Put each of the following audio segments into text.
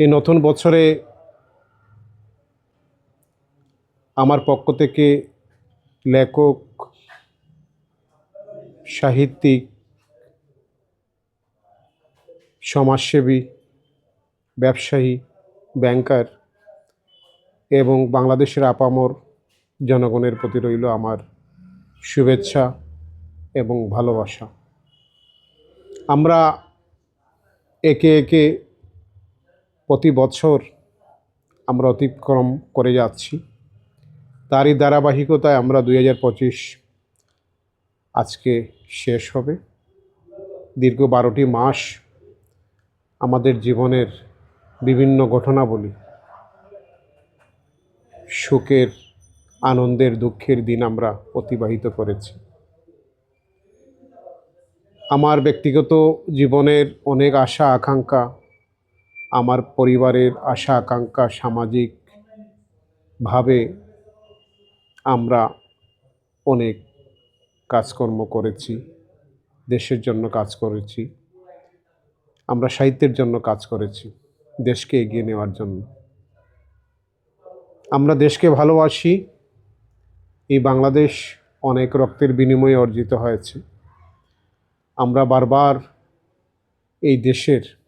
এই নতুন বছরে আমার পক্ষ থেকে লেখক, সাহিত্যিক, সমাজসেবী, ব্যবসায়ী, ব্যাংকার এবং বাংলাদেশের আপামর জনগণের প্রতি রইল আমার শুভেচ্ছা এবং ভালোবাসা। আমরা একে একে প্রতি বছর আমরা অতিক্রম করে যাচ্ছি। তারই ধারাবাহিকতায় আমরা দুই হাজার পঁচিশ আজকে শেষ হবে। দীর্ঘ বারোটি মাস আমাদের জীবনের বিভিন্ন ঘটনাবলী, সুখের, আনন্দের, দুঃখের দিন আমরা অতিবাহিত করেছি। আমার ব্যক্তিগত জীবনের অনেক আশা, আকাঙ্ক্ষা আমার পরিবারের আশা, আকাঙ্ক্ষা সামাজিকভাবে আমরা অনেক কাজকর্ম করেছি, দেশের জন্য কাজ করেছি, আমরা সাহিত্যের জন্য কাজ করেছি, দেশকে এগিয়ে নেওয়ার জন্য। আমরা দেশকে ভালোবাসি, এই বাংলাদেশ অনেক রক্তের বিনিময়ে অর্জিত হয়েছে। আমরা বারবার এই দেশের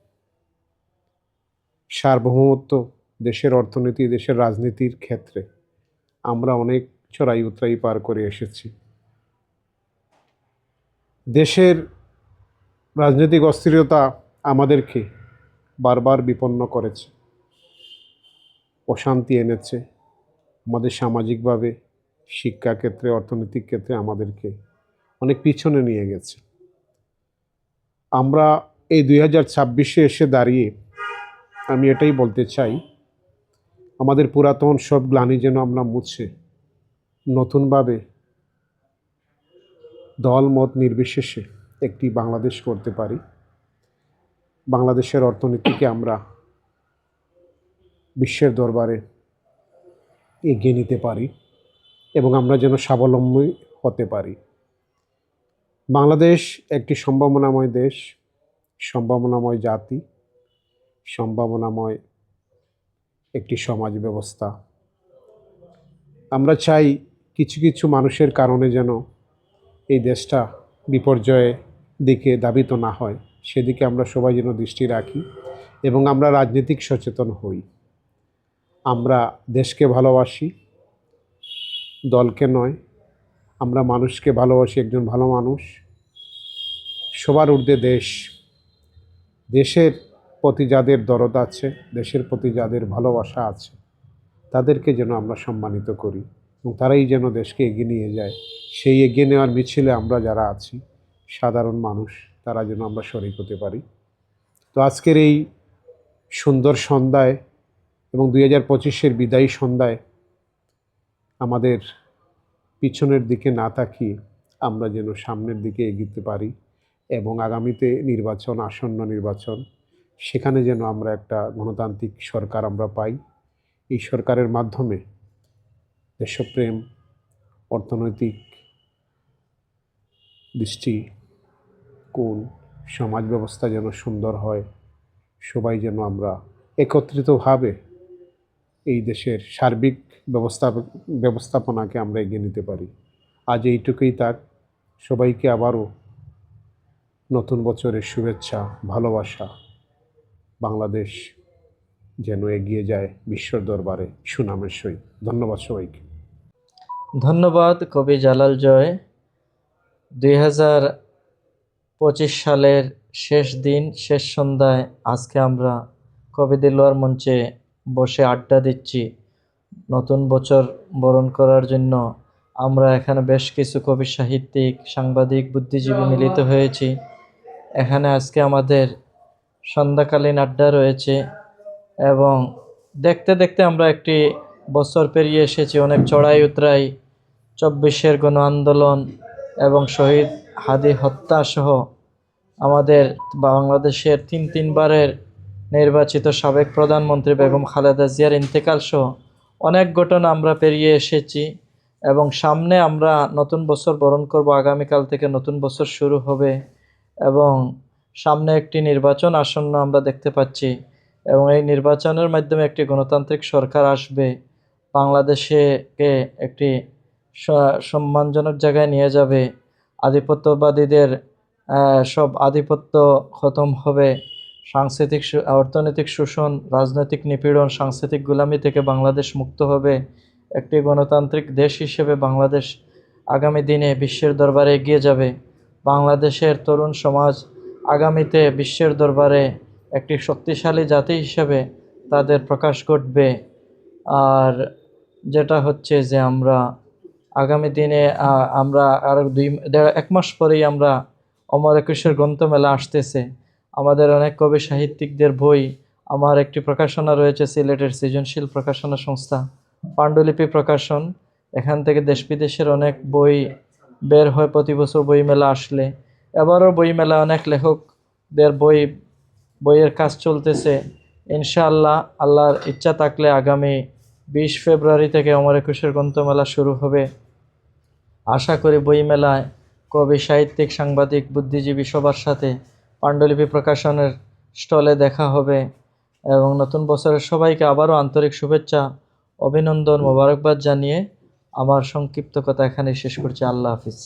সার্বভৌমত্ব দেশের অর্থনীতি, দেশের রাজনীতির ক্ষেত্রে আমরা অনেক চড়াই উতরাই পার করে এসেছি। দেশের রাজনৈতিক অস্থিরতা আমাদেরকে বারবার বিপন্ন করেছে, অশান্তি এনেছে। আমাদের সামাজিকভাবে শিক্ষা ক্ষেত্রে অর্থনৈতিক ক্ষেত্রে আমাদেরকে অনেক পিছনে নিয়ে গেছে। আমরা এই দুই হাজার ছাব্বিশে এসে দাঁড়িয়ে আমি এটাই বলতে চাই, আমাদের পুরাতন সব গ্লানি যেন আমরা মুছে, নতুনভাবে দল মত নির্বিশেষে একটি বাংলাদেশ করতে পারি। বাংলাদেশের অর্থনীতিকে আমরা বিশ্বের দরবারে এগিয়ে নিতে পারি এবং আমরা যেন স্বাবলম্বী হতে পারি। বাংলাদেশ একটি সম্ভাবনাময় দেশ, সম্ভাবনাময় জাতি। সম্ভাবনাময় একটি সমাজ ব্যবস্থা আমরা চাই কিছু কিছু মানুষের কারণে যেন এই দেশটা বিপর্যয়ে দিকে দাবিত না হয়। সেদিকে আমরা সবাই যেন দৃষ্টি রাখি এবং আমরা রাজনৈতিক সচেতন হই। আমরা দেশকে ভালোবাসি, দলকে নয়, আমরা মানুষকে ভালোবাসি একজন ভালো মানুষ। সবার ঊর্ধ্বে দেশ। দেশের প্রতি যাদের দরদ আছে, দেশের প্রতি যাদের ভালোবাসা আছে, তাদেরকে যেন আমরা সম্মানিত করি এবং তারাই যেন দেশকে এগিয়ে নিয়ে যায়। সেই এগিয়ে নেওয়ার মিছিলে আমরা যারা আছি, সাধারণ মানুষ, তারা যেন আমরা শরিক হতে পারি। তো আজকের এই সুন্দর সন্ধ্যায় এবং দুই হাজার পঁচিশের বিদায়ী সন্ধ্যায় আমাদের পিছনের দিকে না তাকিয়ে আমরা যেন সামনের দিকে এগিয়ে পারি এবং আগামীতে নির্বাচন, আসন্ন নির্বাচন সেখানে যেন আমরা একটা গণতান্ত্রিক সরকার আমরা পাই। এই সরকারের মাধ্যমে দেশপ্রেম, অর্থনৈতিক দৃষ্টি কোন সমাজ ব্যবস্থা যেন সুন্দর হয়, সবাই যেন আমরা একত্রিতভাবে এই দেশের সার্বিক ব্যবস্থা, ব্যবস্থাপনাকে আমরা এগিয়ে নিতে পারি। আজ এইটুকুই তাক। সবাইকে আবারও নতুন বছরের শুভেচ্ছা, ভালোবাসা। বাংলাদেশ যেন এগিয়ে যায় বিশ্বর দরবারে সুনামের সহিত। ধন্যবাদ সবাইকে। ধন্যবাদ, কবি জালাল জয়। দুই হাজার পঁচিশ সালের শেষ দিন, শেষ সন্ধ্যায় আজকে আমরা কবি দিলোয়ার মঞ্চে বসে আড্ডা দিচ্ছি। নতুন বছর বরণ করার জন্য আমরা এখানে বেশ কিছু কবি সাহিত্যিক, সাংবাদিক, বুদ্ধিজীবী মিলিত হয়েছি। এখানে আজকে আমাদের সন্ধ্যাকালীন আড্ডা রয়েছে এবং দেখতে দেখতে আমরা একটি বছর পেরিয়ে এসেছি। অনেক চড়াই উতরাই, চব্বিশের গণ আন্দোলন এবং শহীদ হাদি হত্যা সহ আমাদের বাংলাদেশের তিন তিনবারের নির্বাচিত সাবেক প্রধানমন্ত্রী বেগম খালেদা জিয়ার ইন্তেকাল সহ অনেক ঘটনা আমরা পেরিয়ে এসেছি এবং সামনে আমরা নতুন বছর বরণ করব। আগামীকাল থেকে নতুন বছর শুরু হবে এবং সামনে একটি নির্বাচন আসন্ন আমরা দেখতে পাচ্ছি এবং এই নির্বাচনের মাধ্যমে একটি গণতান্ত্রিক সরকার আসবে। বাংলাদেশকে একটি সম্মানজনক জায়গায় নিয়ে যাবে। আধিপত্যবাদীদের সব আধিপত্য খতম হবে। সাংস্কৃতিক অর্থনৈতিক শোষণ, রাজনৈতিক নিপীড়ন, সাংস্কৃতিক গোলামি থেকে বাংলাদেশ মুক্ত হবে। একটি গণতান্ত্রিক দেশ হিসেবে বাংলাদেশ আগামী দিনে বিশ্বের দরবারে এগিয়ে যাবে। বাংলাদেশের তরুণ সমাজ আগামীতে বিশ্বের দরবারে একটি শক্তিশালী জাতি হিসেবে তাদের প্রকাশ ঘটবে। আর যেটা হচ্ছে যে আমরা আগামী দিনে আমরা আর দুই এক মাস পরেই আমরা অমর একুশের গ্রন্থমেলা আসতেছে। আমাদের অনেক কবি সাহিত্যিকদের বই, আমার একটি প্রকাশনা রয়েছে সিলেটের সৃজনশীল প্রকাশনা সংস্থা পাণ্ডুলিপি প্রকাশন। এখান থেকে দেশ বিদেশের অনেক বই বের হয়, প্রতি বছর বইমেলা আসলে। এবারও বইমেলা অনেক লেখকদের বই, বইয়ের কাজ চলতেছে। ইনশাআল্লাহ আল্লাহর ইচ্ছা থাকলে আগামী বিশ ফেব্রুয়ারি থেকে অমর একুশের গ্রন্থমেলা শুরু হবে। আশা করি বইমেলায় কবি, সাহিত্যিক, সাংবাদিক, বুদ্ধিজীবী সবার সাথে পাণ্ডুলিপি প্রকাশনের স্টলে দেখা হবে এবং নতুন বছরের সবাইকে আবারও আন্তরিক শুভেচ্ছা, অভিনন্দন, মোবারকবাদ জানিয়ে আমার সংক্ষিপ্ত কথা এখানে শেষ করছি। আল্লাহ হাফিজ।